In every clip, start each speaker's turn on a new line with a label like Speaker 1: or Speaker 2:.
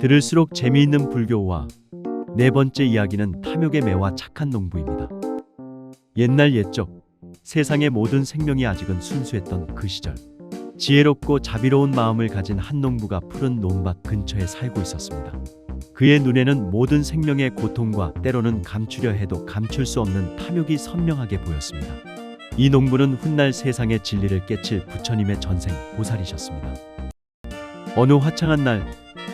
Speaker 1: 들을수록 재미있는 불교와 네 번째 이야기는 탐욕의 매와 착한 농부입니다. 옛날 옛적 세상의 모든 생명이 아직은 순수했던 그 시절 지혜롭고 자비로운 마음을 가진 한 농부가 푸른 논밭 근처에 살고 있었습니다. 그의 눈에는 모든 생명의 고통과 때로는 감추려 해도 감출 수 없는 탐욕이 선명하게 보였습니다. 이 농부는 훗날 세상의 진리를 깨칠 부처님의 전생 보살이셨습니다. 어느 화창한 날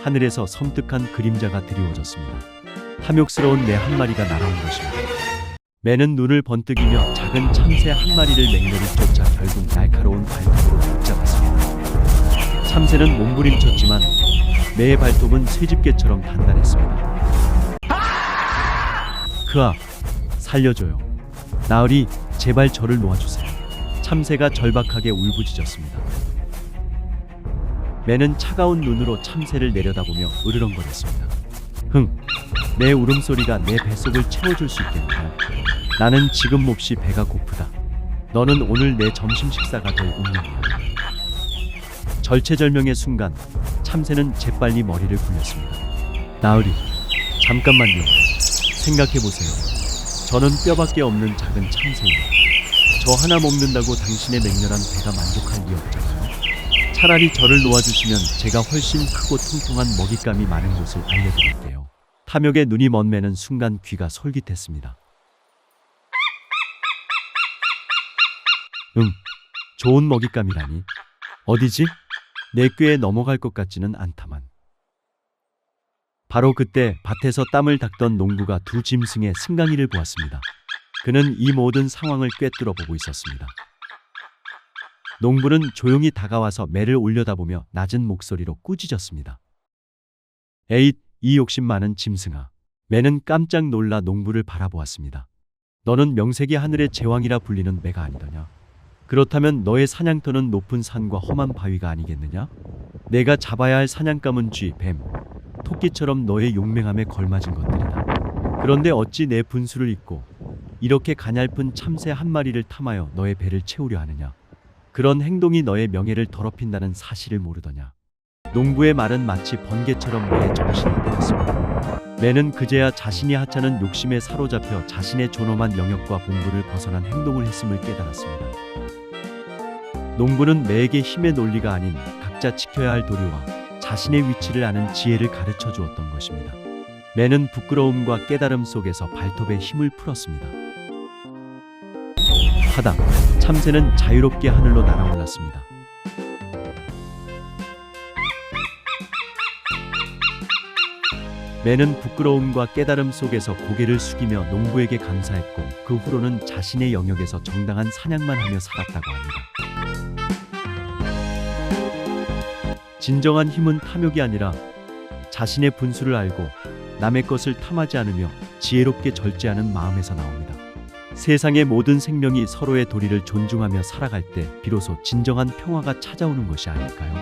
Speaker 1: 하늘에서 섬뜩한 그림자가 드리워졌습니다. 탐욕스러운 매 한 마리가 날아온 것입니다. 매는 눈을 번뜩이며 작은 참새 한 마리를 맹렬히 쫓아 결국 날카로운 발톱으로 붙잡았습니다. 참새는 몸부림쳤지만 매의 발톱은 쇠집게처럼 단단했습니다. 그아, 살려줘요. 나으리, 제발 저를 놓아주세요. 참새가 절박하게 울부짖었습니다. 매는 차가운 눈으로 참새를 내려다보며 으르렁거렸습니다. 흥, 내 울음소리가 내 뱃속을 채워줄 수 있겠나요? 나는 지금 몹시 배가 고프다. 너는 오늘 내 점심 식사가 될 운명이야. 절체절명의 순간 참새는 재빨리 머리를 굴렸습니다. 나으리, 잠깐만요. 생각해 보세요. 저는 뼈밖에 없는 작은 참새입니다. 저 하나 먹는다고 당신의 맹렬한 배가 만족할 리 없잖아요. 차라리 저를 놓아주시면 제가 훨씬 크고 통통한 먹잇감이 많은 곳을 알려드릴게요. 탐욕에 눈이 먼 매는 순간 귀가 솔깃했습니다. 응, 좋은 먹잇감이라니. 어디지? 내 꾀에 넘어갈 것 같지는 않다만. 바로 그때 밭에서 땀을 닦던 농부가 두 짐승의 승강이를 보았습니다. 그는 이 모든 상황을 꿰뚫어 보고 있었습니다. 농부는 조용히 다가와서 매를 올려다보며 낮은 목소리로 꾸짖었습니다. 에잇, 이 욕심 많은 짐승아. 매는 깜짝 놀라 농부를 바라보았습니다. 너는 명색이 하늘의 제왕이라 불리는 매가 아니더냐? 그렇다면 너의 사냥터는 높은 산과 험한 바위가 아니겠느냐? 내가 잡아야 할 사냥감은 쥐, 뱀, 토끼처럼 너의 용맹함에 걸맞은 것들이다. 그런데 어찌 내 분수를 잊고 이렇게 가냘픈 참새 한 마리를 탐하여 너의 배를 채우려 하느냐? 그런 행동이 너의 명예를 더럽힌다는 사실을 모르더냐? 농부의 말은 마치 번개처럼 매의 정신을 때렸습니다. 매는 그제야 자신이 하찮은 욕심에 사로잡혀 자신의 존엄한 영역과 본부를 벗어난 행동을 했음을 깨달았습니다. 농부는 매에게 힘의 논리가 아닌 각자 지켜야 할 도리와 자신의 위치를 아는 지혜를 가르쳐 주었던 것입니다. 매는 부끄러움과 깨달음 속에서 발톱에 힘을 풀었습니다. 하다 참새는 자유롭게 하늘로 날아올랐습니다. 매는 부끄러움과 깨달음 속에서 고개를 숙이며 농부에게 감사했고 그 후로는 자신의 영역에서 정당한 사냥만 하며 살았다고 합니다. 진정한 힘은 탐욕이 아니라 자신의 분수를 알고 남의 것을 탐하지 않으며 지혜롭게 절제하는 마음에서 나옵니다. 세상의 모든 생명이 서로의 도리를 존중하며 살아갈 때 비로소 진정한 평화가 찾아오는 것이 아닐까요?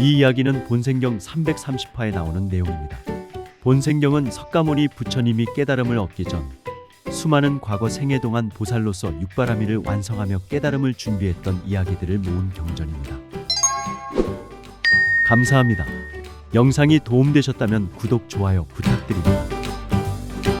Speaker 1: 이 이야기는 본생경 330화에 나오는 내용입니다. 본생경은 석가모니 부처님이 깨달음을 얻기 전 수많은 과거 생애 동안 보살로서 육바라밀을 완성하며 깨달음을 준비했던 이야기들을 모은 경전입니다. 감사합니다. 영상이 도움되셨다면 구독, 좋아요 부탁드립니다.